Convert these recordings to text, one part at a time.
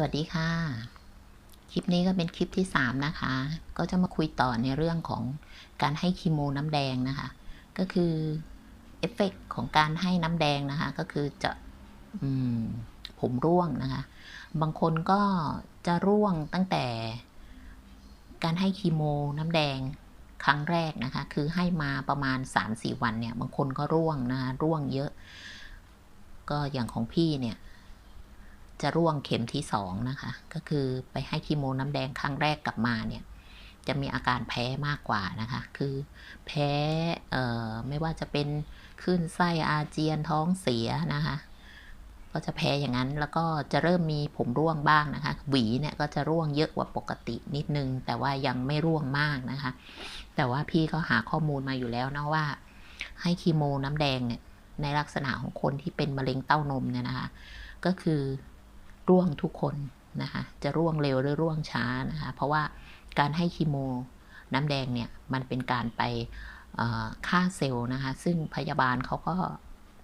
สวัสดีค่ะ คลิปนี้ก็เป็นคลิปที่ 3 นะคะ ก็จะมาคุยต่อในเรื่องของการให้คีโมน้ำแดงนะคะ ก็คือเอฟเฟกของการให้น้ำแดงนะคะ ก็คือจะอมผมร่วงนะคะ บางคนก็จะร่วงตั้งแต่ การให้คีโมน้ำแดงครั้งแรกนะคะ คือให้มาประมาณ 3-4 วันเนี่ย บางคนก็ร่วงนะคะร่วงเยอะ ก็อย่างของพี่เนี่ย จะร่วงเข็มที่สองนะคะ ก็คือไปให้คีโมน้ำแดงครั้งแรกกลับมาเนี่ยจะมีอาการแพ้มากกว่านะคะ คือแพ้ไม่ว่าจะเป็นคลื่นไส้อาเจียนท้องเสียนะคะ ก็จะแพ้อย่างนั้นแล้วก็จะเริ่มมีผมร่วงบ้างนะคะ หวีเนี่ยก็จะร่วงเยอะกว่าปกตินิดนึง แต่ว่ายังไม่ร่วงมากนะคะ แต่ว่าพี่ก็หาข้อมูลมาอยู่แล้วนะว่า ให้คีโมน้ำแดงเนี่ยในลักษณะของคนที่เป็นมะเร็งเต้านมเนี่ยนะคะ ก็คือ ร่วงทุกคนนะคะจะร่วงเร็วหรือร่วงช้านะคะเพราะว่าการให้คีโมน้ำแดงเนี่ยมันเป็นการไปฆ่าเซลล์นะคะซึ่งพยาบาลเขาก็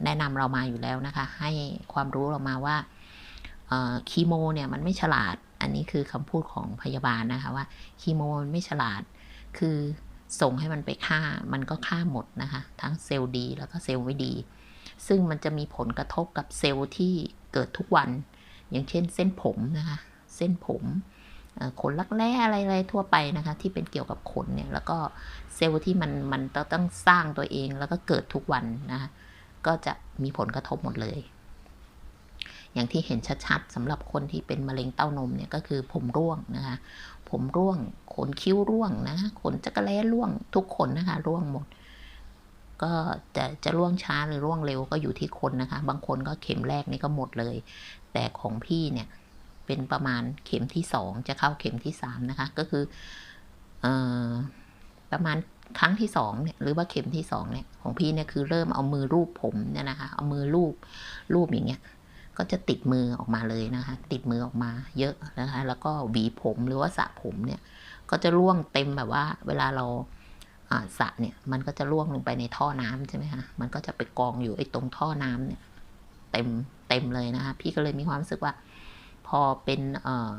แนะนำเรามาอยู่แล้วนะคะ ให้ความรู้เรามาว่าคีโมเนี่ยมันไม่ฉลาด อันนี้คือคำพูดของพยาบาลนะคะว่าคีโมมันไม่ฉลาด คือส่งให้มันไปฆ่า มันก็ฆ่าหมดนะคะ ทั้งเซลล์ดีแล้วก็เซลล์ไม่ดี ซึ่งมันจะมีผลกระทบกับเซลล์ที่เกิดทุกวัน อย่างเช่นเส้นผมนะคะ เส้นผมขนลักแร้อะไรๆทั่วไปนะคะ ที่เป็นเกี่ยวกับขนเนี่ย แล้วก็เซลล์ที่มันมันต้องสร้างตัวเองแล้วก็เกิดทุกวันนะคะก็จะมีผลกระทบหมดเลย อย่างที่เห็นชัดๆสำหรับคนที่เป็นมะเร็งเต้านมเนี่ยก็คือผมร่วงนะคะ ผมร่วง ขนคิ้วร่วงนะ ขนจักรแล้ร่วง ทุกคนนะคะ ร่วงหมด ก็จะจะร่วงช้าหรือร่วงเร็วก็อยู่ที่คนนะคะ บางคนก็เข็มแรกนี่ก็หมดเลย แต่ของพี่เนี่ยเป็นประมาณเข็มที่สองจะเข้าเข็มที่สามนะคะ ก็คืออประมาณครั้งที่สองเนี่ยหรือว่าเข็มที่สองเนี่ยของพี่เนี่ยคือเริ่มเอามือรูปผมเนี่ยนะคะ เอามือรูปรูปอย่างเงี้ย ก็จะติดมือออกมาเลยนะคะ ติดมือออกมาเยอะนะคะ แล้วก็หวีผมหรือว่าสระผมเนี่ย ก็จะร่วงเต็มแบบว่า เวลาเราสระเนี่ย มันก็จะร่วงลงไปในท่อน้ำใช่ไหมคะมันก็จะไปกองอยู่ไอ้ตรงท่อน้ำเนี่ย เต็มเต็มเลยนะคะพี่ก็เลยมีความรู้สึกว่า พอเป็นเอ่อ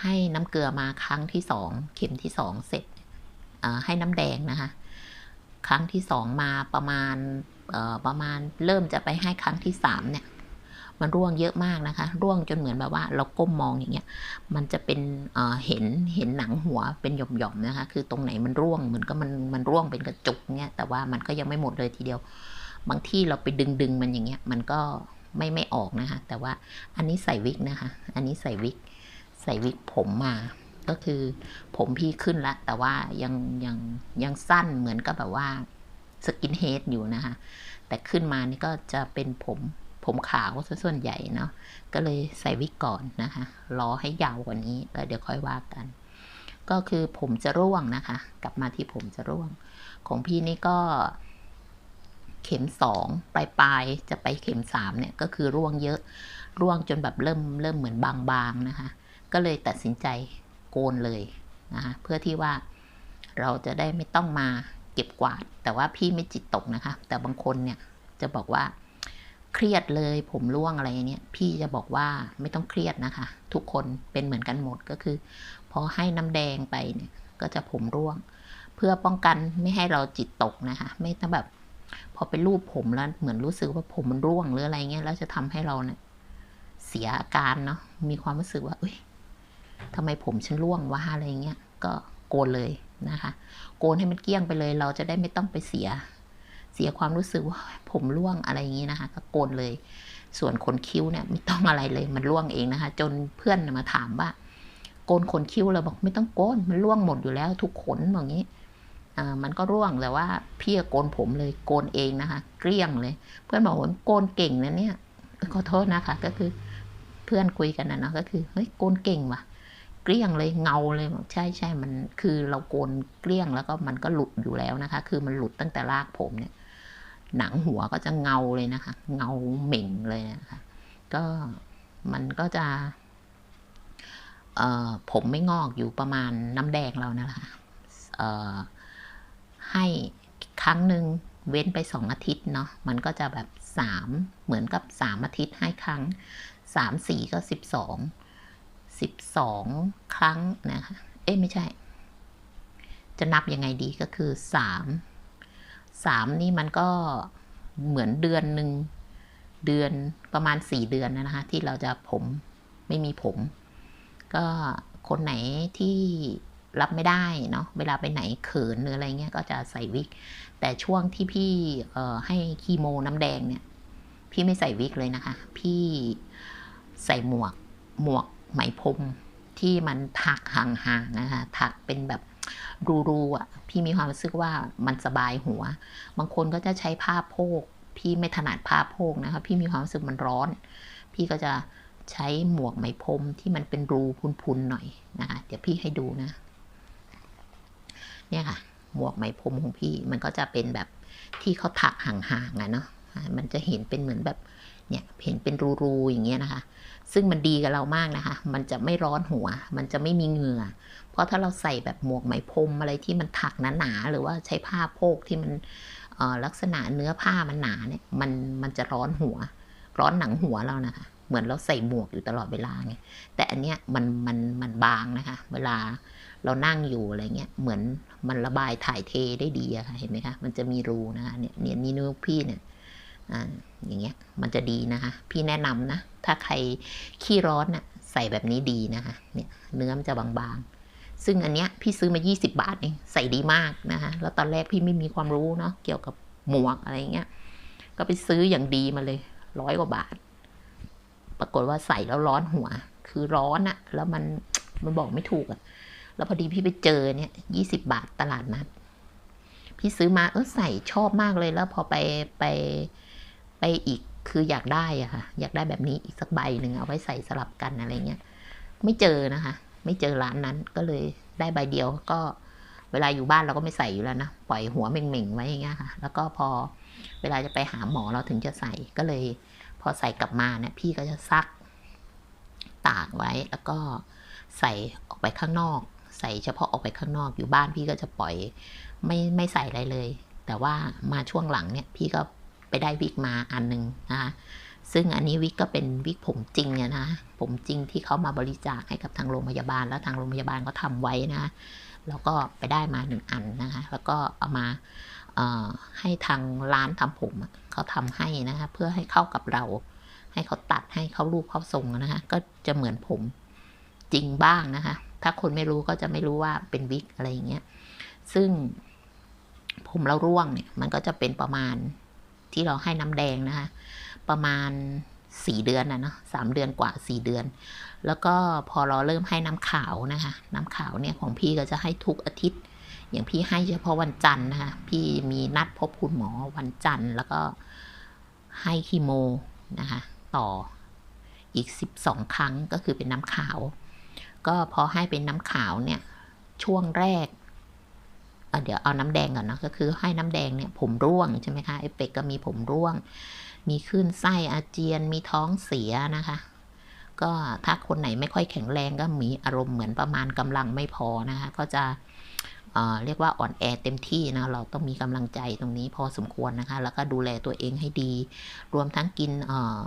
ให้น้ำเกลือมาครั้งที่สองเข็มที่สองเสร็จเออให้น้ำแดงนะคะ ครั้งที่สองมาประมาณเออประมาณเริ่มจะไปให้ครั้งที่สามเนี่ย มันร่วงเยอะมากนะคะ ร่วงจนเหมือนแบบว่า เราก้มมองอย่างเงี้ย มันจะเป็นเออเห็นเห็นหนังหัวเป็นหย่อมๆนะคะ คือตรงไหนมันร่วงเหมือนก็มันมันร่วงเป็นกระจุกเงี้ยแต่ว่ามันก็ยังไม่หมดเลยทีเดียว บางที่เราไปดึงดึงมันอย่างเงี้ยมันก็ไม่ไม่ออกนะคะ แต่ว่าอันนี้ใส่วิกนะคะ อันนี้ใส่วิกใส่วิกผมมาก็คือผมพี่ขึ้นละแต่ว่ายังยังยังสั้นเหมือนกับแบบว่าสกินเฮดอยู่นะคะ แต่ขึ้นมานี่ก็จะเป็นผมผมขาวส่วนใหญ่เนาะก็เลยใส่วิกก่อนนะคะรอให้ยาวกว่านี้แล้วเดี๋ยวค่อยว่ากัน ก็คือผมจะร่วงนะคะ กลับมาที่ผมจะร่วง ของพี่นี่ก็ เข็มสองปลายปลายจะไปเข็มสามเนี่ยก็คือร่วงเยอะ ร่วงจนแบบเริ่มเริ่มเหมือนบางๆนะคะก็เลยตัดสินใจโกนเลยนะคะเพื่อที่ว่าเราจะได้ไม่ต้องมาเก็บกวาด แต่ว่าพี่ไม่จิตตกนะคะ แต่บางคนเนี่ยจะบอกว่าเครียดเลยผมร่วงอะไรเนี่ยพี่จะบอกว่าไม่ต้องเครียดนะคะ ทุกคนเป็นเหมือนกันหมดก็คือพอให้น้ำแดงไปเนี่ยก็จะผมร่วง เพื่อป้องกันไม่ให้เราจิตตกนะคะ ไม่ต้องแบบ อไปรูปผมแล้วเหมือนรู้สึกว่าผมมันร่วงหรืออะไรเงี้ยแล้วจะทำให้เราเนี่ยเสียอาการเนาะมีความรู้สึกว่า เอ้ยทำไมผมฉันร่วงวะอะไรเงี้ยก็โกนเลยนะคะ โกนให้มันเกลี้ยงไปเลย เราจะได้ไม่ต้องไปเสีย เสียความรู้สึกว่าผมร่วงอะไรอย่างงี้นะคะ ก็โกนเลย ส่วนขนคิ้วเนี่ยไม่ต้องอะไรเลยมันร่วงเองนะคะ จนเพื่อนมาถามว่า โกนขนคิ้วเราบอกไม่ต้องโกนมันร่วงหมดอยู่แล้ว ทุกขนอย่างนี้ มันก็ร่วงแต่ว่าพี่โกนผมเลยโกนเองนะคะ เกลี้ยงเลย เพื่อนบอกว่าโกนเก่งนะเนี่ยขอโทษนะคะ ก็คือเพื่อนคุยกันนะเนาะก็คือเฮ้ยโกนเก่งว่ะ เกลี้ยงเลยเงาเลยใช่ใช่มันคือเราโกนเกลี้ยงแล้วก็มันก็หลุดอยู่แล้วนะคะ คือมันหลุดตั้งแต่รากผมเนี่ย หนังหัวก็จะเงาเลยนะคะ เงาเหม่งเลยนะคะ ก็มันก็จะเอ่อผมไม่งอกอยู่ประมาณน้ำแดงเรานะคะเอ่อ ให้ครั้งหนึ่งเว้นไปสองอาทิตย์เนาะมันก็จะแบบสามเหมือนกับสามอาทิตย์ให้ครั้งสามสี่ก็สิบสองสิบสองครั้งนะคะเอ๊ะไม่ใช่ จะนับยังไงดีก็คือสามสามนี่มันก็เหมือนเดือนหนึ่งเดือนประมาณสี่เดือนนะคะที่เราจะผมไม่มีผม ก็คนไหนที่ รับไม่ได้เนาะเวลาไปไหนเขินหรืออะไรเงี้ยก็จะใส่วิก แต่ช่วงที่พี่เออให้คีโมน้ำแดงเนี่ย พี่ไม่ใส่วิกเลยนะคะ พี่ใส่หมวกหมวกไหมพรมที่มันถักห่างๆนะคะถักเป็นแบบรูๆอะ พี่มีความรู้สึกว่ามันสบายหัว บางคนก็จะใช้ผ้าโพก พี่ไม่ถนัดผ้าโพกนะคะ พี่มีความรู้สึกมันร้อน พี่ก็จะใช้หมวกไหมพรมที่มันเป็นรูพุนๆหน่อยนะคะ เดี๋ยวพี่ให้ดูนะ เนี่ยค่ะ หมวกไหมพรมของพี่มันก็จะเป็นแบบที่เขาถักห่างๆอะเนาะมันจะเห็นเป็นเหมือนแบบเนี่ยเห็นเป็นรูๆอย่างเงี้ยนะคะ ซึ่งมันดีกับเรามากนะคะ มันจะไม่ร้อนหัว มันจะไม่มีเหงื่อ เพราะถ้าเราใส่แบบหมวกไหมพรมอะไรที่มันถักหนาๆหรือว่าใช้ผ้าโพกที่มันลักษณะเนื้อผ้ามันหนาเนี่ยมันมันจะร้อนหัว ร้อนหนังหัวเรานะคะ เหมือนเราใส่หมวกอยู่ตลอดเวลาไงแต่อันเนี้ยมันมันมันบางนะคะ เวลาเรานั่งอยู่อะไรเงี้ยเหมือนมันระบายถ่ายเทได้ดีอะค่ะเห็นไหมคะมันจะมีรูนะคะเนี่ยเนี่ยนี่นิ้วพี่เนี่ยอ่าอย่างเงี้ยมันจะดีนะคะ พี่แนะนำนะ ถ้าใครขี้ร้อนน่ะใส่แบบนี้ดีนะคะเนี่ยเนื้อมันจะบางๆ ซึ่งอันเนี้ยพี่ซื้อมา 20 บาทเองใส่ดีมากนะคะแล้วตอนแรกพี่ไม่มีความรู้เนาะเกี่ยวกับหมวกอะไรเงี้ยก็ไปซื้ออย่างดีมาเลยร้อยกว่าบาท ปรากฏว่าใส่แล้วร้อนหัว คือร้อนอะแล้วมันมันบอกไม่ถูกอะแล้วพอดีพี่ไปเจอเนี่ยยี่สิบาทตลาดนัดพี่ซื้อมาเออใส่ชอบมากเลยแล้วพอไปไปไปอีกคืออยากได้อะค่ะ อยากได้แบบนี้อีกสักใบหนึ่งเอาไว้ใส่สลับกันอะไรเงี้ยไม่เจอนะคะ ไม่เจอร้านนั้นก็เลยได้ใบเดียวก็เวลาอยู่บ้านเราก็ไม่ใส่อยู่แล้วนะปล่อยหัวเหม่งๆไว้อย่างเงี้ยค่ะ แล้วก็พอเวลาจะไปหาหมอเราถึงจะใส่ก็เลย พอใส่กลับมาเนี่ยพี่ก็จะซักตากไว้แล้วก็ใส่ออกไปข้างนอก ใส่เฉพาะออกไปข้างนอกอยู่บ้านพี่ก็จะปล่อยไม่ไม่ใส่อะไรเลย แต่ว่ามาช่วงหลังเนี่ยพี่ก็ไปได้วิกมาอันหนึ่งนะคะซึ่งอันนี้วิกก็เป็นวิกผมจริงอะนะผมจริงที่เขามาบริจาคให้กับทางโรงพยาบาล แล้วทางโรงพยาบาลก็ทำไว้นะแล้วก็ไปได้มาหนึ่งอันนะคะแล้วก็เอามา ให้ทางร้านทำผมเขาทำให้นะคะเพื่อให้เข้ากับเรา ให้เขาตัดให้เขารูปเขาทรงนะคะก็จะเหมือนผมจริงบ้างนะคะ ถ้าคนไม่รู้ก็จะไม่รู้ว่าเป็นวิกอะไรอย่างเงี้ยซึ่งผมเราร่วงเนี่ยมันก็จะเป็นประมาณที่เราให้น้ำแดงนะคะ ประมาณสี่เดือนนะเนาะสามเดือนกว่าสี่เดือน แล้วก็พอเราเริ่มให้น้ำขาวนะคะ น้ำขาวเนี่ยของพี่ก็จะให้ทุกอาทิตย์ อย่างพี่ให้เฉพาะวันจันทร์นะคะพี่มีนัดพบคุณหมอวันจันทร์ แล้วก็ให้คีโมนะคะต่ออีก 12 ครั้งก็คือเป็นน้ำขาว ก็พอให้เป็นน้ำขาวเนี่ยช่วงแรกเเดี๋ยวเอาน้ำแดงก่อนเนอะก็คือให้น้ำแดงเนี่ยผมร่วงใช่ไหมคะเอฟเฟกก็มีผมร่วง มีคลื่นไส้อาเจียนมีท้องเสียนะคะ ก็ถ้าคนไหนไม่ค่อยแข็งแรงก็มีอารมณ์เหมือนประมาณกำลังไม่พอนะคะ ก็จะ เรียกว่าอ่อนแอเต็มที่นะเราต้องมีกำลังใจตรงนี้พอสมควรนะคะ แล้วก็ดูแลตัวเองให้ดี รวมทั้งกินเอ่อ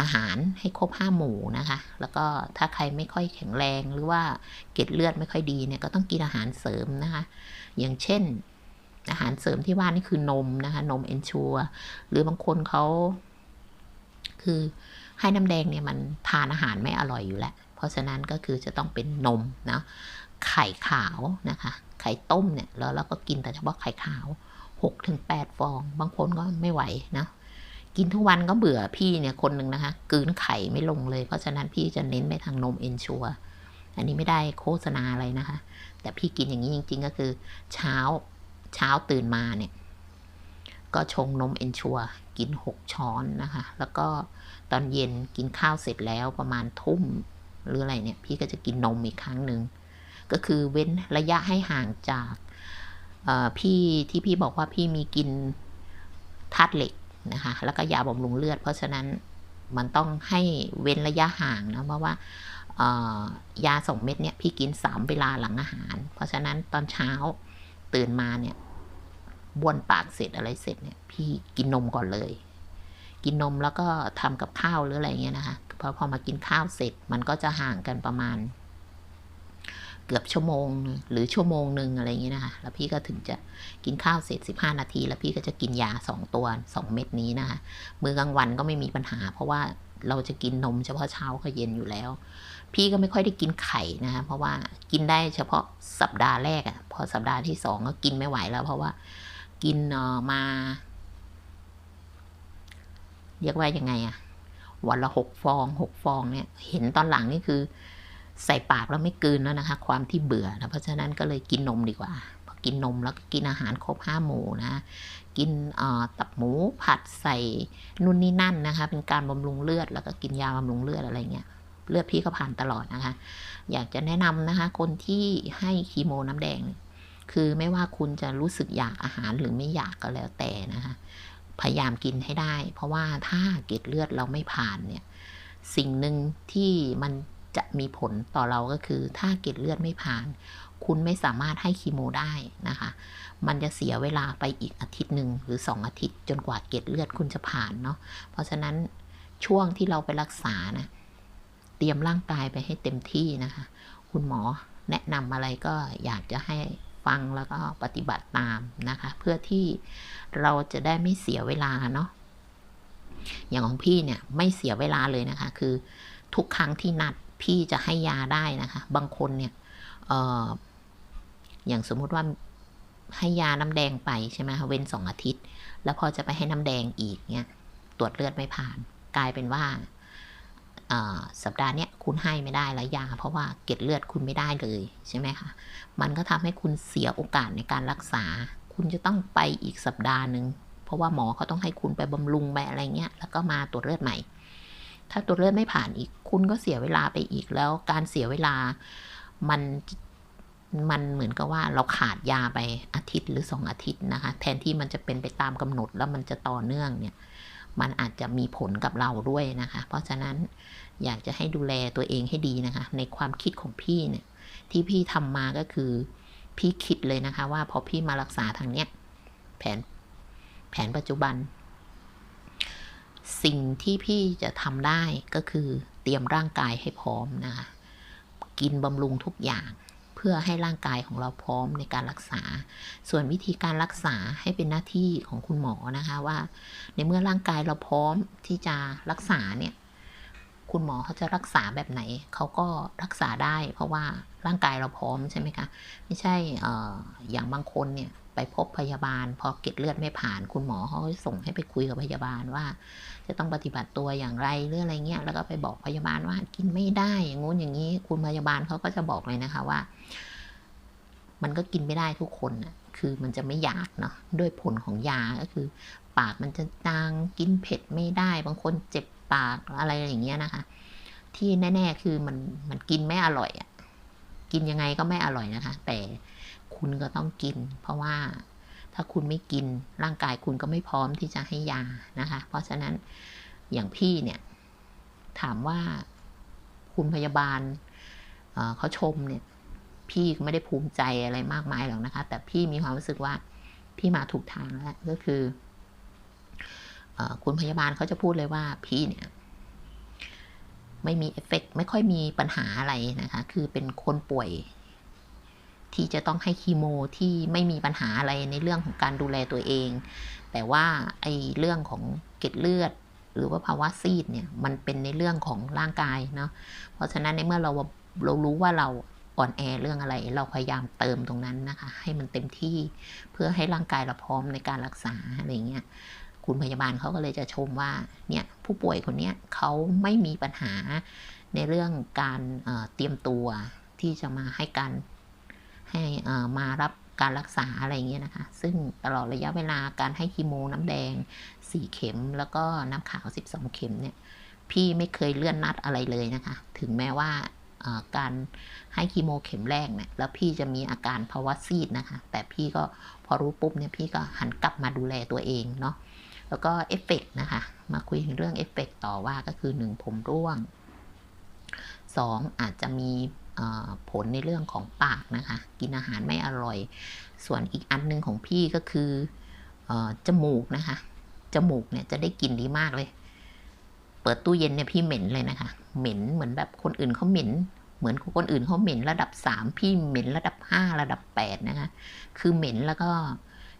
อาหารให้ครบห้าหมู่นะคะ แล้วก็ถ้าใครไม่ค่อยแข็งแรงหรือว่าเกล็ดเลือดไม่ค่อยดีเนี่ยก็ต้องกินอาหารเสริมนะคะ อย่างเช่น อาหารเสริมที่ว่านี่คือนมนะคะนมเอนชัวหรือบางคนเขาคือให้น้ำแดงเนี่ยมันทานอาหารไม่อร่อยอยู่แล้ว เพราะฉะนั้นก็คือจะต้องเป็นนมนะไข่ขาวนะคะ ไข่ต้มเนี่ยแล้วเราก็กินแต่เฉพาะไข่ขาวหกถึงแปดฟอง บางคนก็ไม่ไหวนะ กินทุกวันก็เบื่อพี่เนี่ยคนหนึ่งนะคะกืนไข่ไม่ลงเลย เพราะฉะนั้นพี่จะเน้นไปทางนมเอนชัวอันนี้ไม่ได้โฆษณาอะไรนะคะ แต่พี่กินอย่างนี้จริง ๆ ก็คือ เช้าเช้าตื่นมาเนี่ย ก็ชงนมเอนชัวกินหกช้อนนะคะ แล้วก็ตอนเย็นกินข้าวเสร็จแล้วประมาณทุ่มหรืออะไรเนี่ย พี่ก็จะกินนมอีกครั้งหนึ่ง ก็คือเว้นระยะให้ห่างจากพี่ที่พี่บอกว่าพี่มีกินธาตุเหล็กนะคะแล้วก็ยาบำรุงเลือด เพราะฉะนั้นมันต้องให้เว้นระยะห่างนะเพราะว่ายาสองเม็ดเนี่ยพี่กินสามเวลาหลังอาหาร เพราะฉะนั้นตอนเช้าตื่นมาเนี่ยบ้วนปากเสร็จอะไรเสร็จเนี่ยพี่กินนมก่อนเลย กินนมแล้วก็ทำกับข้าวหรืออะไรเงี้ยนะคะพอพอมากินข้าวเสร็จมันก็จะห่างกันประมาณ เกือบชั่วโมงหรือชั่วโมงหนึ่งอะไรอย่างเงี้ยนะคะ แล้วพี่ก็ถึงจะกินข้าวเสร็จ 15 นาที แล้วพี่ก็จะกินยา 2 ตัว 2 เม็ดนี้นะคะ มื้อกลางวันก็ไม่มีปัญหา เพราะว่าเราจะกินนมเฉพาะเช้ากับเย็นอยู่แล้ว พี่ก็ไม่ค่อยได้กินไข่นะคะเพราะว่ากินได้เฉพาะสัปดาห์แรกอะ่ะพอสัปดาห์ที่สองก็กินไม่ไหวแล้ว เพราะว่ากินเออมาเรียกว่ายังไงอะวันละหกฟองหกฟองเนี่ย เห็นตอนหลังนี่คือ ใส่ปากแล้วไม่กืนแล้วนะคะ ความที่เบื่อนะเพราะฉะนั้นก็เลยกินนมดีกว่าพอกินนมแล้วก็กินอาหารครบห้าหมู่นะกินตับหมูผัดใส่นู่นนี่นั่นนะคะ เป็นการบำรุงเลือดแล้วก็กินยาบำรุงเลือดอะไรเงี้ยเลือดพี่ก็ผ่านตลอดนะคะ อยากจะแนะนำนะคะ คนที่ให้คีโมน้ำแดง คือไม่ว่าคุณจะรู้สึกอยากอาหารหรือไม่อยากก็แล้วแต่นะคะ พยายามกินให้ได้ เพราะว่าถ้าเกล็ดเลือดเราไม่ผ่านเนี่ย สิ่งหนึ่งที่มัน จะมีผลต่อเราก็คือ ถ้าเกล็ดเลือดไม่ผ่าน คุณไม่สามารถให้คีโมได้นะคะ มันจะเสียเวลาไปอีกอาทิตย์หนึ่งหรือสองอาทิตย์ จนกว่าเกล็ดเลือดคุณจะผ่านเนาะเพราะฉะนั้นช่วงที่เราไปรักษานะเตรียมร่างกายไปให้เต็มที่นะคะ คุณหมอแนะนำอะไรก็อยากจะให้ฟังแล้วก็ปฏิบัติตามนะคะ เพื่อที่เราจะได้ไม่เสียเวลาเนาะอย่างของพี่เนี่ยไม่เสียเวลาเลยนะคะ คือทุกครั้งที่นัด พี่จะให้ยาได้นะคะ บางคนเนี่ยอออย่างสมมุติว่าให้ยาน้ำแดงไปใช่ไหมคะเว้นสองอาทิตย์ แล้วพอจะไปให้น้ำแดงอีกเนี่ยตรวจเลือดไม่ผ่าน กลายเป็นว่าสัปดาห์นี้คุณให้ไม่ได้แล้วยา เพราะว่าเกล็ดเลือดคุณไม่ได้เลยใช่ไหมคะ มันก็ทำให้คุณเสียโอกาสในการรักษา คุณจะต้องไปอีกสัปดาห์หนึ่งเพราะว่าหมอเขาต้องให้คุณไปบำรุงไปอะไรเงี้ยแล้วก็มาตรวจเลือดใหม่ ถ้าตรวเลือดไม่ผ่านอีก คุณก็เสียเวลาไปอีกแล้ว การเสียเวลามันมันเหมือนกับว่าเราขาดยาไปอาทิตย์หรือสองอาทิตย์นะคะ แทนที่มันจะเป็นไปตามกำหนดแล้วมันจะต่อเนื่องเนี่ย มันอาจจะมีผลกับเราด้วยนะคะ เพราะฉะนั้นอยากจะให้ดูแลตัวเองให้ดีนะคะ ในความคิดของพี่เนี่ย ที่พี่ทำมาก็คือ พี่คิดเลยนะคะ ว่าพอพี่มารักษาทางเนี้ยแผนแผนปัจจุบัน สิ่งที่พี่จะทำได้ก็คือเตรียมร่างกายให้พร้อมนะคะกินบำรุงทุกอย่างเพื่อให้ร่างกายของเราพร้อมในการรักษา ส่วนวิธีการรักษาให้เป็นหน้าที่ของคุณหมอนะคะว่า ในเมื่อร่างกายเราพร้อมที่จะรักษาเนี่ย คุณหมอเขาจะรักษาแบบไหน เขาก็รักษาได้ เพราะว่าร่างกายเราพร้อมใช่ไหมคะ ไม่ใช่ออย่างบางคนเนี่ย ไปพบพยาบาล พอเกล็ดเลือดไม่ผ่านคุณหมอเขาส่งให้ไปคุยกับพยาบาลว่า จะต้องปฏิบัติตัวอย่างไรหรืออะไรเงี้ยแล้วก็ไปบอกพยาบาลว่ากินไม่ได้อย่างงู้นอย่างนี้ คุณพยาบาลเขาก็จะบอกเลยนะคะว่า มันก็กินไม่ได้ทุกคนนะคือมันจะไม่อยากเนาะด้วยผลของยาก็คือ ปากมันจะจางกินเผ็ดไม่ได้ บางคนเจ็บปากอะไรอย่างเงี้ยนะคะ ที่แน่ ๆ คือมันมันกินไม่อร่อยอะ่ะกินยังไงก็ไม่อร่อยนะคะ แต่ คุณก็ต้องกิน เพราะว่าถ้าคุณไม่กินร่างกายคุณก็ไม่พร้อมที่จะให้ยานะคะ เพราะฉะนั้นอย่างพี่เนี่ยถามว่าคุณพยาบาลเขาชมเนี่ยพี่ไม่ได้ภูมิใจอะไรมากมายหรอกนะคะ แต่พี่มีความรู้สึกว่าพี่มาถูกทางแล้วก็คืออคุณพยาบาลเขาจะพูดเลยว่าพี่เนี่ยไม่มีเอฟเฟกไม่ค่อยมีปัญหาอะไรนะคะ คือเป็นคนป่วย ที่จะต้องให้คีโมที่ไม่มีปัญหาอะไรในเรื่องของการดูแลตัวเอง แต่ว่าไอ้เรื่องของเกล็ดเลือด หรือว่าภาวะซีดเนี่ยมันเป็นในเรื่องของร่างกายเนาะเพราะฉะนั้นในเมื่อเราเรารู้ว่าเราอ่อนแอเรื่องอะไร เราพยายามเติมตรงนั้นนะคะ ให้มันเต็มที่เพื่อให้ร่างกายเราพร้อมในการรักษาอะไรเงี้ยคุณพยาบาลเขาก็เลยจะชมว่าเนี่ยผู้ป่วยคนนี้เขาไม่มีปัญหาในเรื่องการเเตรียมตัวที่จะมาให้การ ให้มารับการรักษาอะไรเงี้ยนะคะ ซึ่งตลอดระยะเวลาการให้คีโมน้ำแดง 4 เข็ม แล้วก็น้ำขาว 12 เข็มเนี่ย พี่ไม่เคยเลื่อนนัดอะไรเลยนะคะ ถึงแม้ว่าการให้คีโมเข็มแรกเนี่ยแล้วพี่จะมีอาการภาวะซีดนะคะ แต่พี่ก็พอรู้ปุ๊บเนี่ยพี่ก็หันกลับมาดูแลตัวเองเนาะ แล้วก็เอฟเฟกนะคะ มาคุยถึงเรื่องเอฟเฟกต่อว่าก็คือ 1 ผมร่วง 2 อาจจะมี ผลในเรื่องของปากนะคะ กินอาหารไม่อร่อย ส่วนอีกอันนึงของพี่ก็คืออจมูกนะคะ จมูกเนี่ยจะได้กลิ่นดีมากเลย เปิดตู้เย็นเนี่ยพี่เหม็นเลยนะคะ เหม็นเหมือนแบบคนอื่นเขาเหม็น เหมือนคนอื่นเขาเหม็นระดับสามพี่เหม็นระดับห้าระดับแปดนะคะ คือเหม็นแล้วก็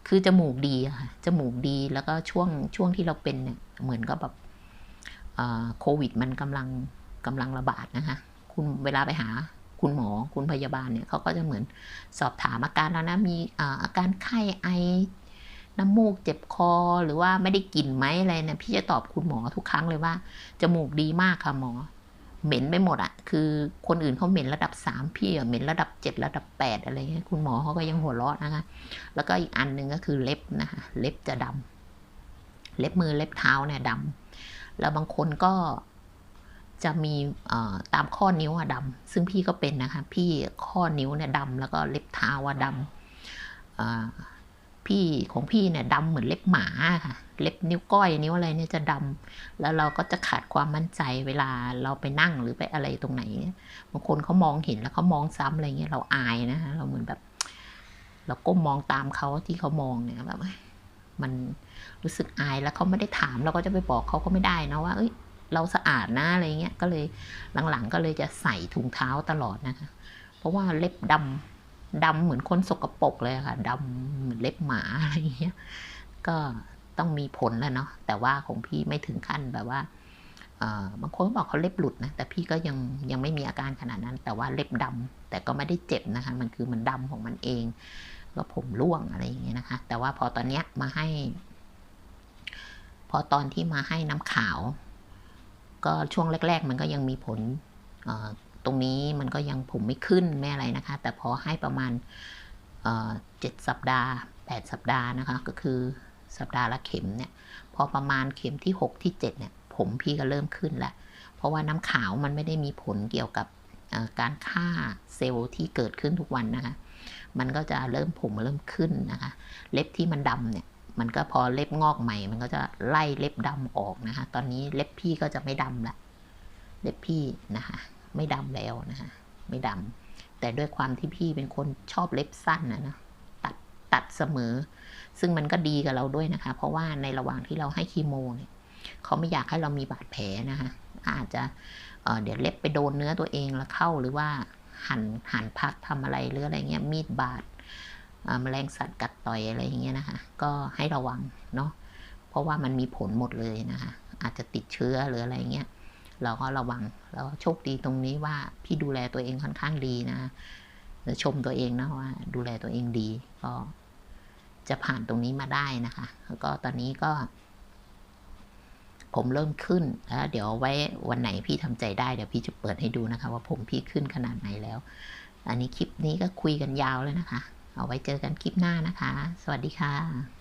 คือจมูกดีค่ะ จมูกดีแล้วก็ช่วงช่วงที่เราเป็นเนี่ยเหมือนก็แบบโควิดมันกำลังกำลังระบาดนะคะ คุณเวลาไปหา คุณหมอคุณพยาบาลเนี่ยเขาก็จะเหมือนสอบถามอาการแล้วนะมีอาการไข้ไอน้ำมูกเจ็บคอหรือว่าไม่ได้กลิ่นไหมอะไรเนี่ยพี่จะตอบคุณหมอทุกครั้งเลยว่าจมูกดีมากค่ะหมอ เหม็นไปหมดอะคือคนอื่นเขาเหม็นระดับสามพี่เหม็นระดับเจ็ดระดับแปดอะไรเงี้ยคุณหมอเขาก็ยังหัวเราะนะคะ แล้วก็อีกอันหนึ่งก็คือเล็บนะคะเล็บจะดำเล็บมือเล็บเท้าเนี่ยดำแล้วบางคนก็ จะมีตามข้อนิ้วอะดำซึ่งพี่ก็เป็นนะคะ พี่ข้อนิ้วเนี่ยดำแล้วก็เล็บเท้าอะดำพี่ของพี่เนี่ยดำเหมือนเล็บหมาค่ะ เล็บนิ้วก้อยนิ้วอะไรเนี่ยจะดำแล้วเราก็จะขาดความมั่นใจเวลาเราไปนั่งหรือไปอะไรตรงไหนบางคนเขามองเห็นแล้วเขามองซ้ำอะไรเงี้ยเราอายนะคะเราเหมือนแบบ เราก้มมองตามเขาที่เขามองเนี่ยแบบมันรู้สึกอายแล้วเขาไม่ได้ถามเราก็จะไปบอกเขาเขาไม่ได้นะว่าเอ้ย เราสะอาดนะอะไรเงี้ยก็เลยหลังๆก็เลยจะใส่ถุงเท้าตลอดนะคะ เพราะว่าเล็บดำดำเหมือนคนสกปรกเลยะค่ะดำเหมือนเล็บหมาอะไรเงี้ยก็ต้องมีผลแล้วเนาะแต่ว่าของพี่ไม่ถึงขั้นแบบว่าบางคนก็บอกเขาเล็บหลุดนะแต่พี่ก็ยังยังไม่มีอาการขนาดนั้น แต่ว่าเล็บดำแต่ก็ไม่ได้เจ็บนะคะมันคือมันดำของมันเองก็ผมร่วงอะไรอย่างเงี้ยนะคะ แต่ว่าพอตอนเนี้ยมาให้ พอตอนที่มาให้น้ำขาว ก็ช่วงแรก ๆ มันก็ยังมีผลตรงนี้มันก็ยังผมไม่ขึ้นไม่อะไรนะคะ แต่พอให้ประมาณเจ็ดสัปดาห์แปดสัปดาห์นะคะ ก็คือสัปดาห์ละเข็มเนี่ย พอประมาณเข็มที่หกที่เจ็ดเนี่ย ผมพี่ก็เริ่มขึ้นแล้วเพราะว่าน้ำขาวมันไม่ได้มีผลเกี่ยวกับการฆ่าเซลล์ที่เกิดขึ้นทุกวันนะคะ มันก็จะเริ่มผมเริ่มขึ้นนะคะ เล็บที่มันดำเนี่ย มันก็พอเล็บงอกใหม่ มันก็จะไล่เล็บดำออกนะคะ ตอนนี้เล็บพี่ก็จะไม่ดำละ เล็บพี่นะคะ ไม่ดำแล้วนะคะ ไม่ดำแต่ด้วยความที่พี่เป็นคนชอบเล็บสั้นนะนะตัดตัดเสมอ ซึ่งมันก็ดีกับเราด้วยนะคะ เพราะว่าในระหว่างที่เราให้คีโมเนี่ยเขาไม่อยากให้เรามีบาดแผลนะคะอาจจะเเดี๋ยวเล็บไปโดนเนื้อตัวเองแล้วเข้าหรือว่าหันหันพักทำอะไรหรืออะไรเงี้ยมีดบาด แมลงสัตว์กัดต่อยอะไรอย่างเงี้ยนะคะ ก็ให้ระวังเนาะเพราะว่ามันมีผลหมดเลยนะคะ อาจจะติดเชื้อหรืออะไรเงี้ยเราก็ระวังแล้วโชคดีตรงนี้ว่าพี่ดูแลตัวเองค่อนข้างดีนะชมตัวเองนะว่าดูแลตัวเองดีก็จะผ่านตรงนี้มาได้นะคะ แล้วก็ตอนนี้ก็ ผมเริ่มขึ้นแล้วเดี๋ยวไว้วันไหนพี่ทำใจได้เดี๋ยวพี่จะเปิดให้ดูนะคะ ว่าผมพี่ขึ้นขนาดไหนแล้ว อันนี้คลิปนี้ก็คุยกันยาวเลยนะคะ เอาไว้เจอกันคลิปหน้านะคะ สวัสดีค่ะ